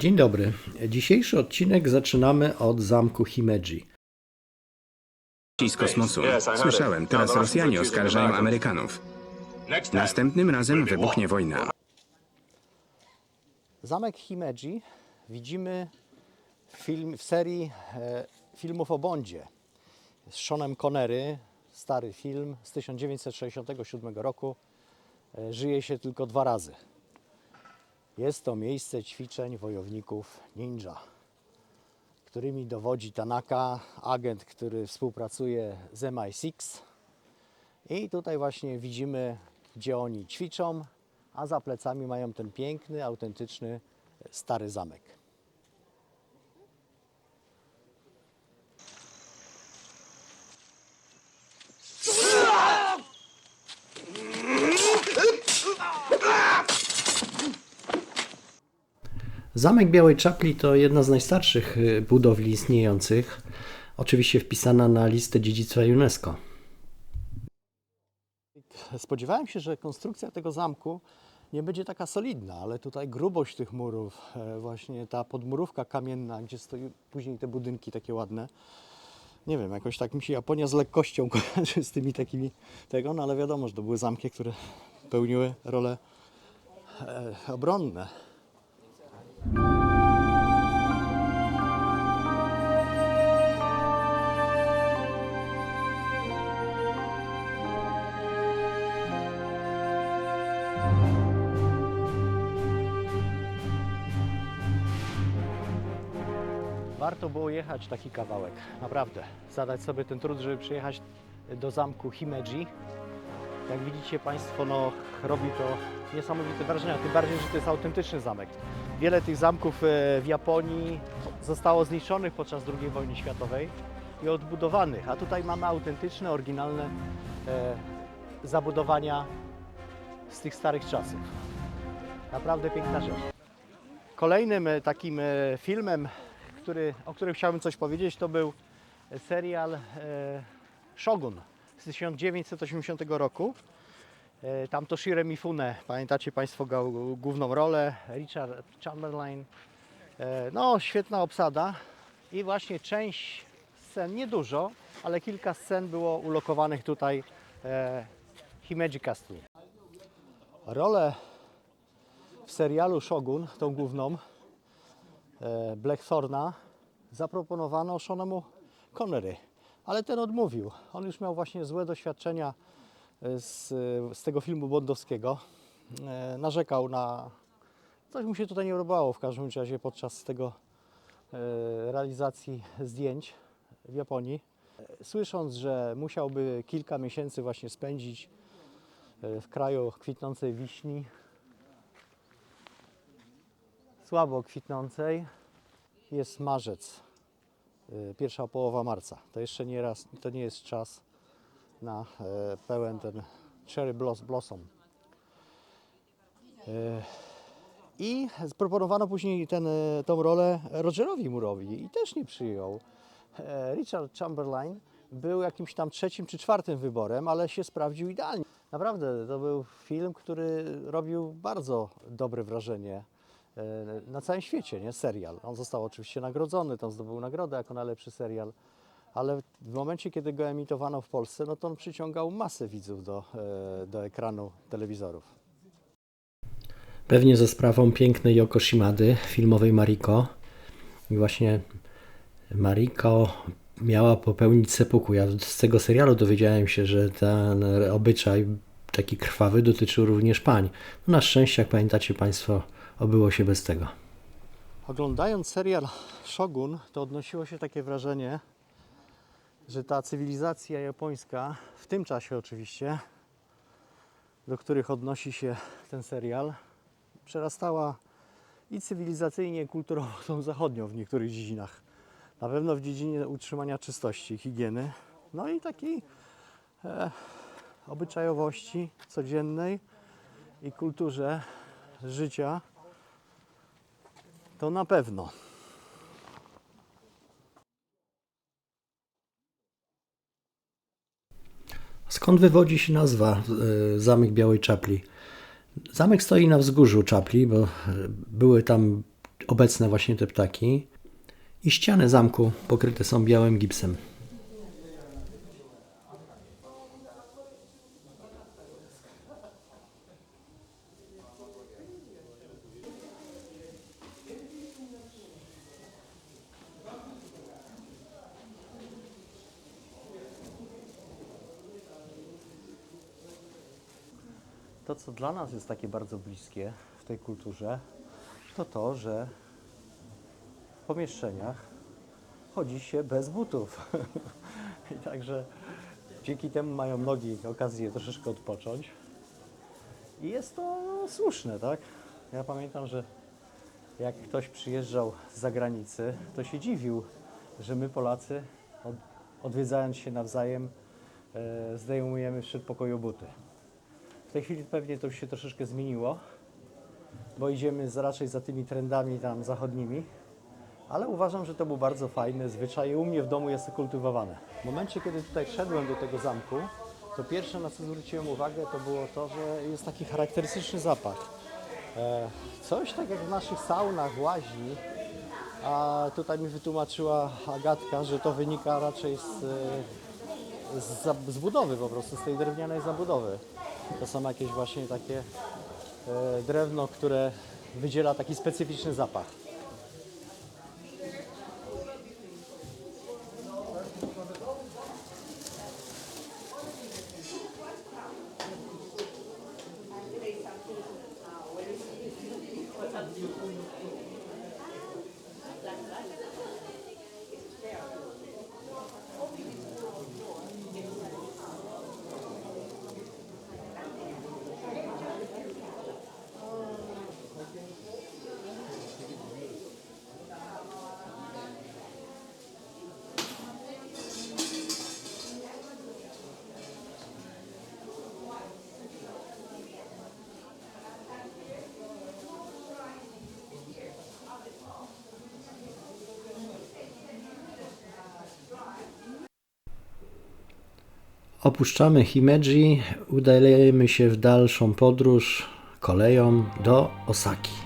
Dzień dobry. Dzisiejszy odcinek zaczynamy od zamku Himeji. z kosmosu. Słyszałem, teraz Rosjanie oskarżają Amerykanów. Następnym razem wybuchnie wojna. Zamek Himeji widzimy w, film, w serii e, filmów o Bondzie z Seanem Connery, stary film z 1967 roku. E, żyje się tylko dwa razy. Jest to miejsce ćwiczeń wojowników ninja, którymi dowodzi Tanaka, agent, który współpracuje z MI6. I tutaj właśnie widzimy, gdzie oni ćwiczą, a za plecami mają ten piękny, autentyczny, stary zamek. Zamek Białej Czapli to jedna z najstarszych y, budowli istniejących, oczywiście wpisana na listę dziedzictwa UNESCO. Spodziewałem się, że konstrukcja tego zamku nie będzie taka solidna, ale tutaj grubość tych murów, e, właśnie ta podmurówka kamienna, gdzie stoi później te budynki takie ładne. Nie wiem, jakoś tak mi się Japonia z lekkością kojarzy z tymi takimi tego, no ale wiadomo, że to były zamki, które pełniły role e, obronne. Warto było jechać taki kawałek, naprawdę. Zadać sobie ten trud, żeby przyjechać do zamku Himeji. Jak widzicie Państwo, no, robi to niesamowite wrażenie, tym bardziej, że to jest autentyczny zamek. Wiele tych zamków e, w Japonii zostało zniszczonych podczas II wojny światowej i odbudowanych, a tutaj mamy autentyczne, oryginalne e, zabudowania z tych starych czasów. Naprawdę piękna rzecz. Kolejnym e, takim filmem, który, o którym chciałbym coś powiedzieć, to był serial e, Shogun z 1980 roku. E, Tam Toshiro Mifune, pamiętacie Państwo go, główną rolę, Richard Chamberlain. E, No, świetna obsada i właśnie część scen, niedużo, ale kilka scen było ulokowanych tutaj e, Himeji Castle. Rolę w serialu Shogun, tą główną, Blackthorna, zaproponowano Seanemu Connery, ale ten odmówił. On już miał właśnie złe doświadczenia e, z, z tego filmu bondowskiego. E, Narzekał na... Coś mu się tutaj nie podobało w każdym razie podczas tego e, realizacji zdjęć w Japonii. E, Słysząc, że musiałby kilka miesięcy właśnie spędzić e, w kraju kwitnącej wiśni, słabo kwitnącej, jest marzec, y, pierwsza połowa marca. To jeszcze nie, raz, to nie jest czas na e, pełen ten cherry blos- blossom. E, I zaproponowano później ten, e, tą rolę Rogerowi Murowi i też nie przyjął. Richard Chamberlain był jakimś tam trzecim czy czwartym wyborem, ale się sprawdził idealnie. Naprawdę, to był film, który robił bardzo dobre wrażenie na całym świecie, nie? Serial. On został oczywiście nagrodzony, tam zdobył nagrodę jako najlepszy serial, ale w momencie, kiedy go emitowano w Polsce, no to on przyciągał masę widzów do, e, do ekranu telewizorów. Pewnie za sprawą pięknej Yoko Shimady, filmowej Mariko. I właśnie Mariko miała popełnić seppuku. Ja z tego serialu dowiedziałem się, że ten obyczaj taki krwawy dotyczył również pań. No na szczęście, jak pamiętacie Państwo, obyło się bez tego. Oglądając serial Shogun, to odnosiło się takie wrażenie, że ta cywilizacja japońska, w tym czasie oczywiście, do których odnosi się ten serial, przerastała i cywilizacyjnie, i kulturowo tą zachodnią w niektórych dziedzinach. Na pewno w dziedzinie utrzymania czystości, higieny, no i takiej e, obyczajowości codziennej i kulturze życia. To na pewno. Skąd wywodzi się nazwa e, Zamek Białej Czapli? Zamek stoi na wzgórzu Czapli, bo e, były tam obecne właśnie te ptaki. I ściany zamku pokryte są białym gipsem. To, co dla nas jest takie bardzo bliskie w tej kulturze, to to, że w pomieszczeniach chodzi się bez butów. I także dzięki temu mają nogi okazję troszeczkę odpocząć. I jest to słuszne, tak? Ja pamiętam, że jak ktoś przyjeżdżał z zagranicy, to się dziwił, że my Polacy, od, odwiedzając się nawzajem, e, zdejmujemy w przedpokoju buty. W tej chwili pewnie to już się troszeczkę zmieniło, bo idziemy z, raczej za tymi trendami tam zachodnimi, ale uważam, że to był bardzo fajny zwyczaj i u mnie w domu jest to kultywowane. W momencie, kiedy tutaj wszedłem do tego zamku, to pierwsze na co zwróciłem uwagę, to było to, że jest taki charakterystyczny zapach. E, coś tak jak w naszych saunach łazi, a tutaj mi wytłumaczyła Agatka, że to wynika raczej z, e, z, za- z budowy po prostu, z tej drewnianej zabudowy. To są jakieś właśnie takie e, drewno, które wydziela taki specyficzny zapach. Opuszczamy Himeji, udajemy się w dalszą podróż koleją do Osaki.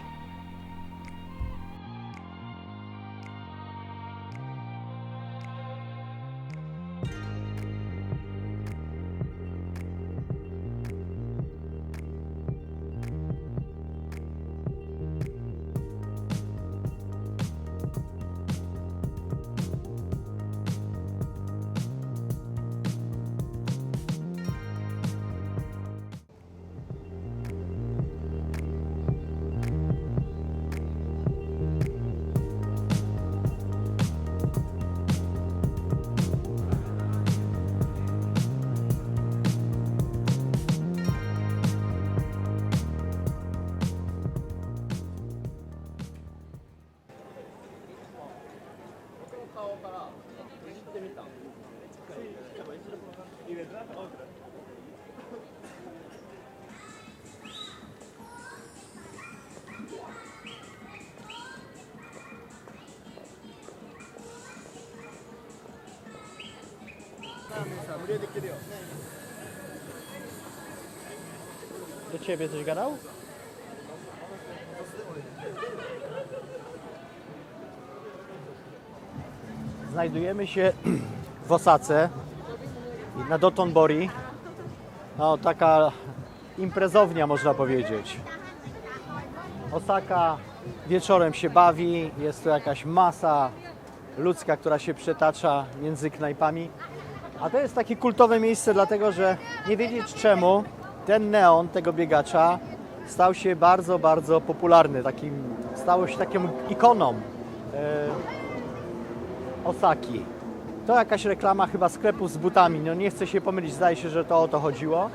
Do ciebie coś gadał? Znajdujemy się w Osace na Dotonbori. No, taka imprezownia można powiedzieć. Osaka wieczorem się bawi, jest to jakaś masa ludzka, która się przetacza między knajpami. A to jest takie kultowe miejsce, dlatego że nie wiedzieć czemu ten neon tego biegacza stał się bardzo, bardzo popularny. Takim, stało się taką ikoną e, Osaki. To jakaś reklama chyba sklepu z butami. No nie chcę się pomylić, zdaje się, że to o to chodziło.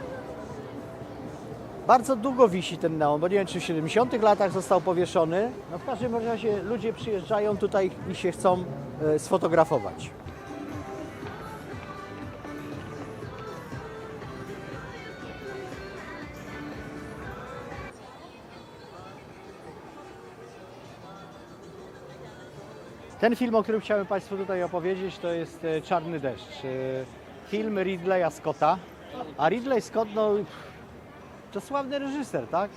Bardzo długo wisi ten neon, bo nie wiem, czy w 70 latach został powieszony. No w każdym razie ludzie przyjeżdżają tutaj i się chcą e, sfotografować. Ten film, o którym chciałem Państwu tutaj opowiedzieć, to jest e, Czarny deszcz. E, Film Ridleya Scotta. A Ridley Scott, no, to sławny reżyser, tak?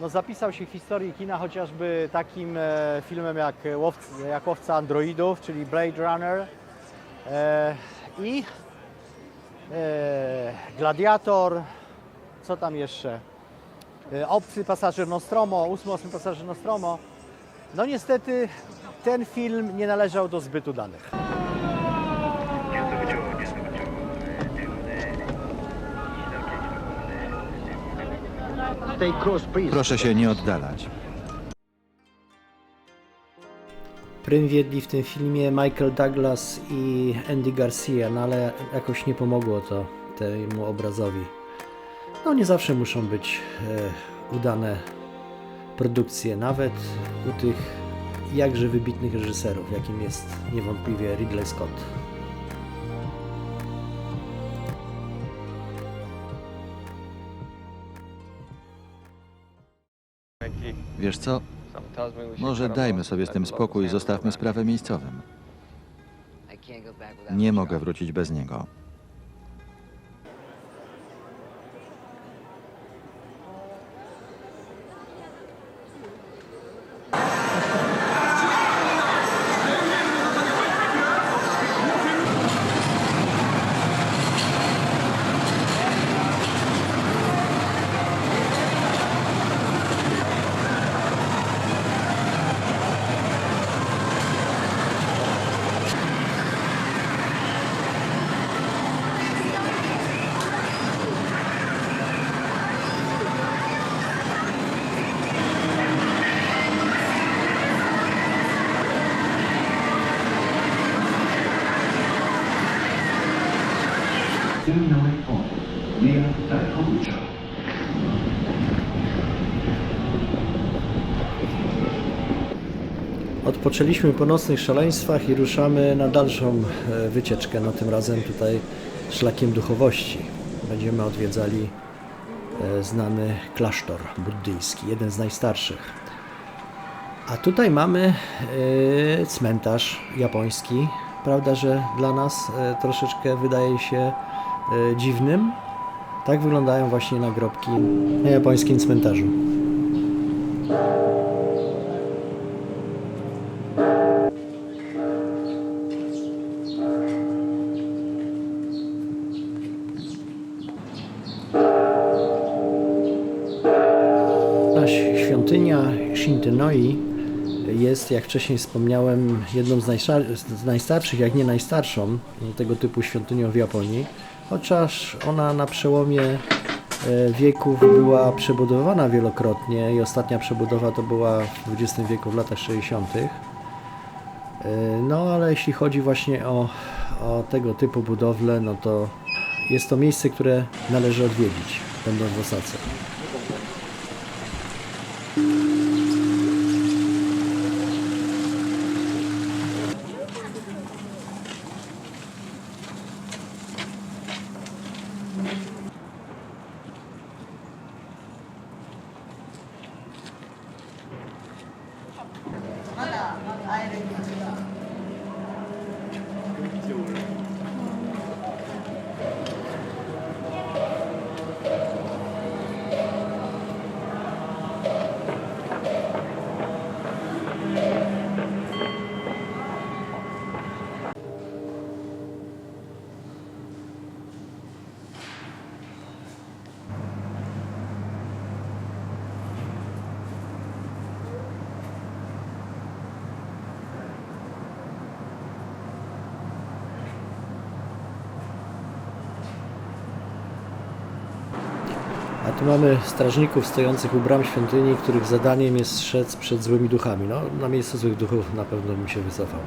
no, zapisał się w historii kina chociażby takim e, filmem jak, Łowc, jak Łowca Androidów, czyli Blade Runner i Gladiator, co tam jeszcze? Obcy pasażer Nostromo, ósmy, ósmy pasażer Nostromo. No niestety ten film nie należał do zbytu danych. Proszę się nie oddalać. Prym wiedli w tym filmie Michael Douglas i Andy Garcia, no ale jakoś nie pomogło to temu obrazowi. No nie zawsze muszą być e, udane produkcje, nawet u tych jakże wybitnych reżyserów, jakim jest niewątpliwie Ridley Scott. Wiesz co? Może dajmy sobie z tym spokój i zostawmy sprawę miejscowym. Nie mogę wrócić bez niego. Odpoczęliśmy po nocnych szaleństwach i ruszamy na dalszą e, wycieczkę, no tym razem tutaj szlakiem duchowości. Będziemy odwiedzali e, znany klasztor buddyjski, jeden z najstarszych. A tutaj mamy e, cmentarz japoński. Prawda, że dla nas troszeczkę wydaje się dziwnym. Tak wyglądają właśnie nagrobki na japońskim cmentarzu. Shintenoi jest, jak wcześniej wspomniałem, jedną z, z najstarszych, jak nie najstarszą tego typu świątynią w Japonii, chociaż ona na przełomie e, wieków była przebudowywana wielokrotnie i ostatnia przebudowa to była w XX wieku, w latach 60. E, No ale jeśli chodzi właśnie o, o tego typu budowle, no to jest to miejsce, które należy odwiedzić, będąc w Osace. Tu mamy strażników stojących u bram świątyni, których zadaniem jest strzec przed złymi duchami. No, na miejscu złych duchów na pewno bym się wycofał.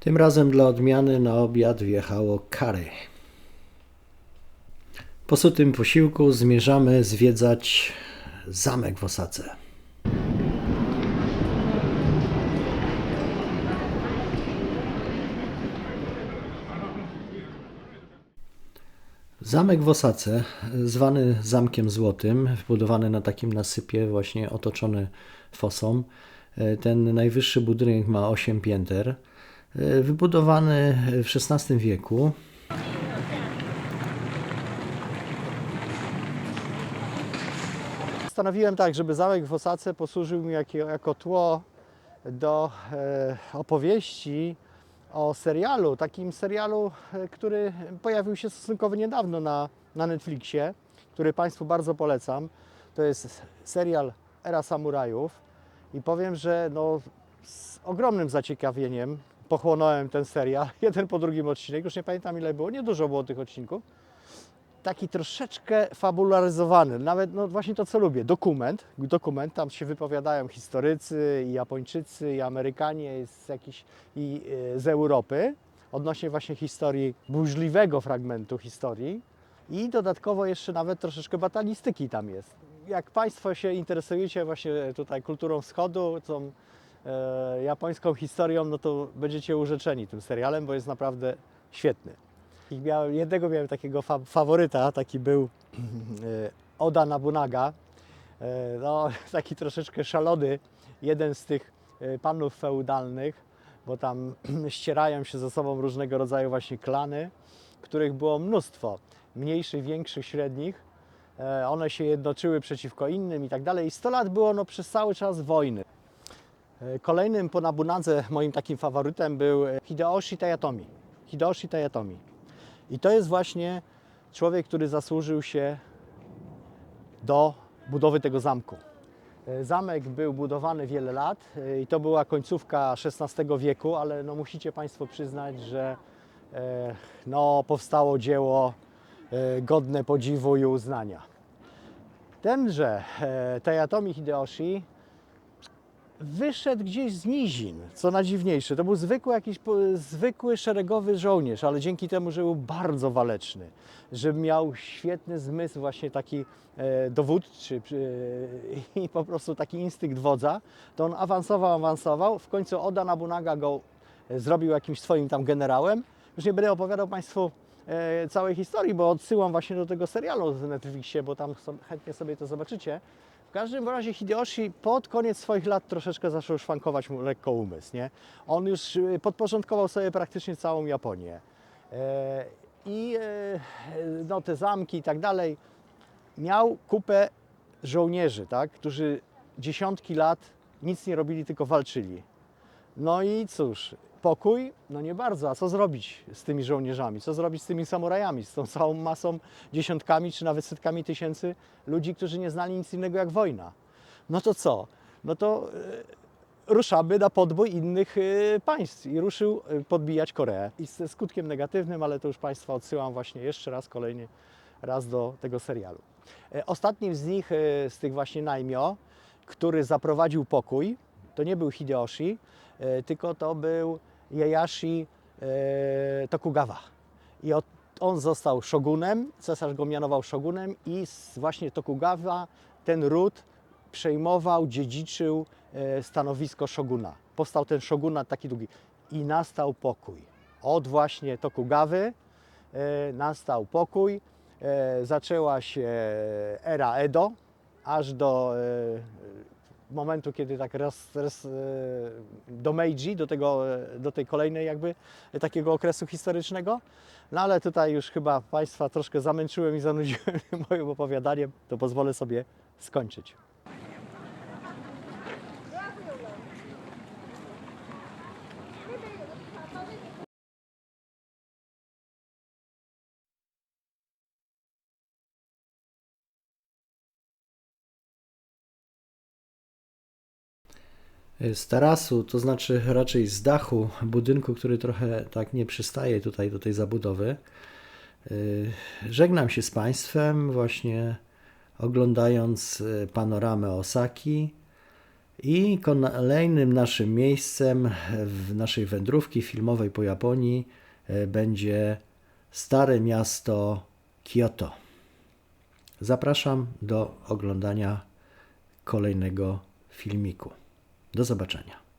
Tym razem dla odmiany na obiad wjechało curry. Po sutym posiłku zmierzamy zwiedzać zamek w Osace. Zamek w Osace, zwany Zamkiem Złotym, wbudowany na takim nasypie, właśnie otoczony fosą. E, Ten najwyższy budynek ma 8 pięter. E, Wybudowany w XVI wieku. Stanowiłem tak, żeby zamek w Osace posłużył mi jako, jako tło do e, opowieści o serialu, takim serialu, e, który pojawił się stosunkowo niedawno na, na Netflixie, który Państwu bardzo polecam. To jest serial Era Samurajów i powiem, że no, z ogromnym zaciekawieniem pochłonąłem ten serial, jeden po drugim odcinek, już nie pamiętam ile było, niedużo było tych odcinków. Taki troszeczkę fabularyzowany, nawet no właśnie to co lubię, dokument, dokument, tam się wypowiadają historycy, i Japończycy, i Amerykanie, z jakiś, i e, z Europy, odnośnie właśnie historii, burzliwego fragmentu historii. I dodatkowo jeszcze nawet troszeczkę batalistyki tam jest. Jak Państwo się interesujecie właśnie tutaj kulturą wschodu, tą japońską historią, no to będziecie urzeczeni tym serialem, bo jest naprawdę świetny. I miałem, jednego miałem takiego fa faworyta, taki był e, Oda Nobunaga, e, no, taki troszeczkę szalony, jeden z tych e, panów feudalnych, bo tam ścierają się ze sobą różnego rodzaju właśnie klany, których było mnóstwo, mniejszych, większych, średnich. E, One się jednoczyły przeciwko innym i tak dalej. I 100 lat było no, przez cały czas wojny. Kolejnym po Nabunadze moim takim faworytem był Hideyoshi Toyotomi. Hideyoshi Toyotomi. I to jest właśnie człowiek, który zasłużył się do budowy tego zamku. E, Zamek był budowany wiele lat e, i to była końcówka XVI wieku, ale no musicie Państwo przyznać, że e, no, powstało dzieło godne podziwu i uznania. Tenże Toyotomi Hideyoshi wyszedł gdzieś z nizin, co najdziwniejsze. To był zwykły jakiś zwykły szeregowy żołnierz, ale dzięki temu, że był bardzo waleczny, że miał świetny zmysł właśnie taki e, dowódczy e, i po prostu taki instynkt wodza, to on awansował, awansował. W końcu Oda Nobunaga go e, zrobił jakimś swoim tam generałem. Już nie będę opowiadał Państwu e, całej historii, bo odsyłam właśnie do tego serialu z Netflixie, bo tam chętnie sobie to zobaczycie. W każdym razie Hideyoshi pod koniec swoich lat troszeczkę zaczął szwankować mu lekko umysł, nie? On już y, podporządkował sobie praktycznie całą Japonię. E, I e, no, te zamki i tak dalej. Miał kupę żołnierzy, tak? którzy dziesiątki lat nic nie robili, tylko walczyli. No i cóż, pokój? No nie bardzo. A co zrobić z tymi żołnierzami? Co zrobić z tymi samurajami? Z tą całą masą, dziesiątkami czy nawet setkami tysięcy ludzi, którzy nie znali nic innego jak wojna? No to co? No to e, ruszamy na podbój innych e, państw i ruszył e, podbijać Koreę. I ze skutkiem negatywnym, ale to już Państwa odsyłam właśnie jeszcze raz, kolejny raz do tego serialu. Ostatnim z nich, z tych właśnie Naimyo, który zaprowadził pokój, to nie był Hideyoshi, e, tylko to był Ieyashi e, Tokugawa. I on został szogunem, cesarz go mianował szogunem i właśnie Tokugawa ten ród przejmował, dziedziczył e, stanowisko szoguna. Powstał ten szogunat taki długi i nastał pokój. Od właśnie Tokugawy e, nastał pokój, zaczęła się era Edo, aż do momentu, kiedy tak raz, raz e, do Meiji, do, tego, e, do tej kolejnej jakby takiego okresu historycznego. No ale tutaj już chyba Państwa troszkę zamęczyłem i zanudziłem moim opowiadaniem, to pozwolę sobie skończyć. Y, z tarasu, to znaczy raczej z dachu budynku, który trochę tak nie przystaje tutaj do tej zabudowy. Y, żegnam się z Państwem właśnie oglądając y, panoramę Osaki i kolejnym naszym miejscem w naszej wędrówki filmowej po Japonii będzie stare miasto Kyoto. Zapraszam do oglądania kolejnego filmiku. Do zobaczenia.